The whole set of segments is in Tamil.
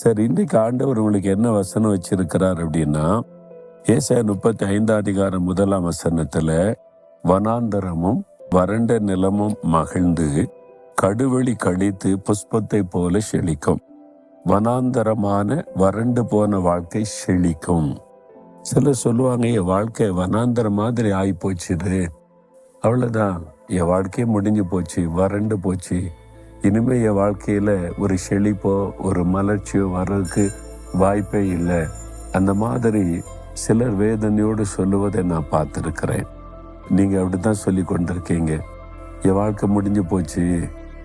சரி இன்றைக்கு ஆண்டவர் உங்களுக்கு என்ன வசனம் வச்சிருக்கிறார் அப்படின்னா ஏசாய முப்பத்தி ஐந்தாம் அதிகாரம் முதலாம் வசனத்துல வனாந்தரமும் வறண்ட நிலமும் மகிழ்ந்து கடுவெளி கழித்து புஷ்பத்தை போல செழிக்கும். வனாந்தரமான வறண்டு போன வாழ்க்கை செழிக்கும். சிலர் சொல்லுவாங்க என் வாழ்க்கை வனாந்தரம் மாதிரி ஆகி போச்சுது அவ்வளோதான் என் வாழ்க்கையே முடிஞ்சு போச்சு வறண்டு போச்சு. இனிமேல் என் வாழ்க்கையில் ஒரு செழிப்போ ஒரு மலர்ச்சியோ வர்றதுக்கு வாய்ப்பே இல்லை. அந்த மாதிரி சிலர் வேதனையோடு சொல்லுவதை நான் பார்த்துருக்கிறேன். அப்படி தான் சொல்லி கொண்டிருக்கீங்க. என் வாழ்க்கை முடிஞ்சு போச்சு.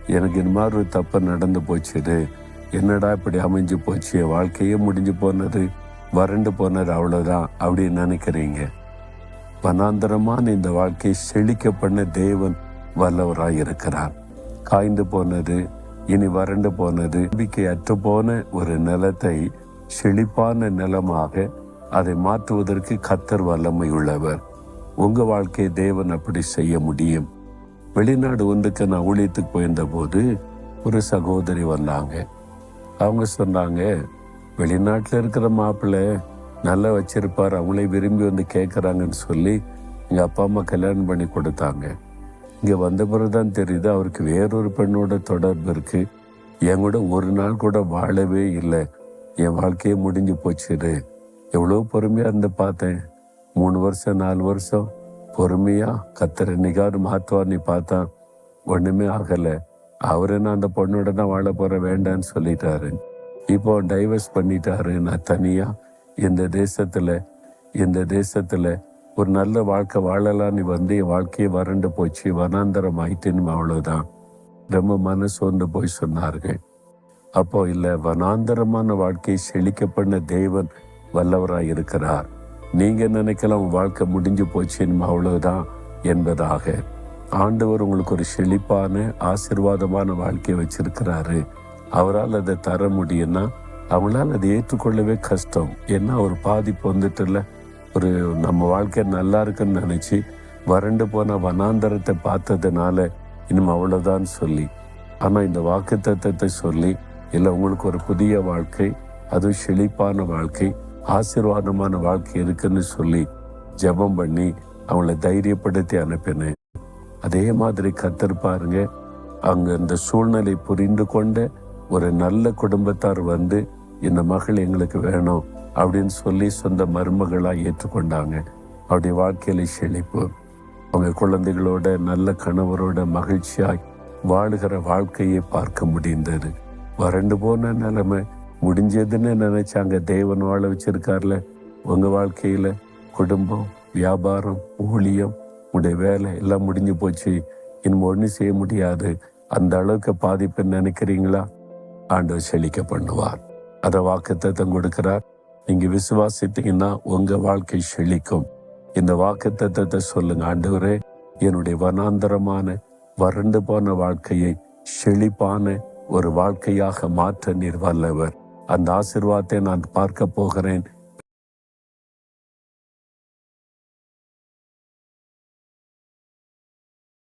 எனக்கு இந்த மாதிரி ஒரு தப்பு நடந்து போச்சுது என்னடா இப்படி அமைஞ்சு போச்சு? என் வாழ்க்கையே முடிஞ்சு போனது வறண்டு போனது அவ்வளோதான் அப்படின்னு நினைக்கிறீங்க. வனாந்தரமான இந்த வாழ்க்கையை செழிக்க பண்ண தேவன் வல்லவராக இருக்கிறான் காய்ந்து போனது இனி வறண்டு போனது. நம்பிக்கை அற்று போன ஒரு நிலத்தை செழிப்பான நிலமாக அதை மாற்றுவதற்கு கத்தர் வல்லமை உள்ளவர் உங்க வாழ்க்கையை தேவன் அப்படி செய்ய முடியும். வெளிநாடு ஒன்றுக்கு நான் ஊழியத்துக்கு போயிருந்த போது ஒரு சகோதரி வந்தாங்க. அவங்க சொன்னாங்க வெளிநாட்டில் இருக்கிற மாப்பிள்ளை நல்லா வச்சிருப்பார். அவங்களே விரும்பி வந்து கேட்குறாங்கன்னு சொல்லி எங்கள் அப்பா அம்மா கல்யாணம் பண்ணி கொடுத்தாங்க. இங்கே வந்த பிறகு தான் தெரியுது அவருக்கு வேறொரு பெண்ணோட தொடர்பு இருக்கு. என் கூட ஒரு நாள் கூட வாழவே இல்லை. என் வாழ்க்கையே முடிஞ்சு போச்சுது எவ்வளோ பொறுமையாக இருந்து பார்த்தேன். மூணு வருஷம் நாலு வருஷம். பொறுமையாக கத்தர் நிகார் மாற்றுவார்னு பார்த்தா ஒன்றுமே ஆகலை. அவர் என்ன அந்த பொண்ணோட தான் வாழ போகிற வேண்டான்னு சொல்லிட்டாரு. இப்போ டைவர்ஸ் பண்ணிட்டாரு. நான் தனியாக இந்த தேசத்தில் இந்த தேசத்தில் ஒரு நல்ல வாழ்க்கை வாழலான்னு வந்து என் வாழ்க்கையை வறண்டு போச்சு. வனாந்தரம் ஆயிட்டேன்னு அவ்வளோதான் ரொம்ப மனசு வந்து போய் சொன்னார்கள். அப்போ இல்லை வனாந்தரமான வாழ்க்கையை செழிக்க பண்ண தேவன் வல்லவராக இருக்கிறார். நீங்க நினைக்கலாம்? உன் வாழ்க்கை முடிஞ்சு போச்சுன்னு அவ்வளவுதான் என்பதாக. ஆண்டவர் உங்களுக்கு ஒரு செழிப்பான ஆசிர்வாதமான வாழ்க்கையை வச்சிருக்கிறாரு. அவரால் அதை தர முடியும்னா அவங்களால் அதை ஏற்றுக்கொள்ளவே கஷ்டம். ஏன்னா ஒரு பாதிப்பு வந்துட்டுல ஒரு நம்ம வாழ்க்கை நல்லா இருக்குன்னு நினச்சி வறண்டு போன வனாந்தரத்தை பார்த்ததுனால இன்னும் அவ்வளோதான் சொல்லி. ஆனால் இந்த வாக்கு தத்துவத்தை சொல்லி இல்லை உங்களுக்கு ஒரு புதிய வாழ்க்கை அதுவும் செழிப்பான வாழ்க்கை ஆசீர்வாதமான வாழ்க்கை இருக்குன்னு சொல்லி ஜெபம் பண்ணி அவங்கள தைரியப்படுத்தி அனுப்பினேன். அதே மாதிரி கத்தர் பாருங்க அங்கே இந்த சூழ்நிலை புரிந்து கொண்ட ஒரு நல்ல குடும்பத்தார் வந்து இந்த மகள் எங்களுக்கு வேணும் அப்படின்னு சொல்லி சொந்த மருமகளாக ஏற்றுக்கொண்டாங்க. அவருடைய வாழ்க்கையில செழிப்பு அவங்க குழந்தைகளோட நல்ல கணவரோட மகிழ்ச்சியாய் வாழுகிற வாழ்க்கையை பார்க்க முடிந்தது. வறண்டு போன நிலைமை முடிஞ்சதுன்னு நினைச்சாங்க. தேவன் வாழ வச்சிருக்கார்ல உங்க வாழ்க்கையில குடும்பம் வியாபாரம் ஊழியம் உடைய வேலை எல்லாம் முடிஞ்சு போச்சு. இனிமே ஒன்றும் செய்ய முடியாது. அந்த அளவுக்கு பாதிப்பு நினைக்கிறீங்களா? ஆண்டவர் செழிக்க பண்ணுவார். அதை வாக்குத்தத்தம் கொடுக்கிறார். நீங்க விசுவாசித்தீங்கன்னா உங்க வாழ்க்கை செழிக்கும். இந்த வாக்குத்தத்தத்தை சொல்லுங்க ஆண்டவரே என்னுடைய வனாந்தரமான வறண்டு போன வாழ்க்கையை செழிப்பான ஒரு வாழ்க்கையாக மாற்ற நீர் வல்லவர். அந்த ஆசிர்வாதத்தை நான் பார்க்க போகிறேன்.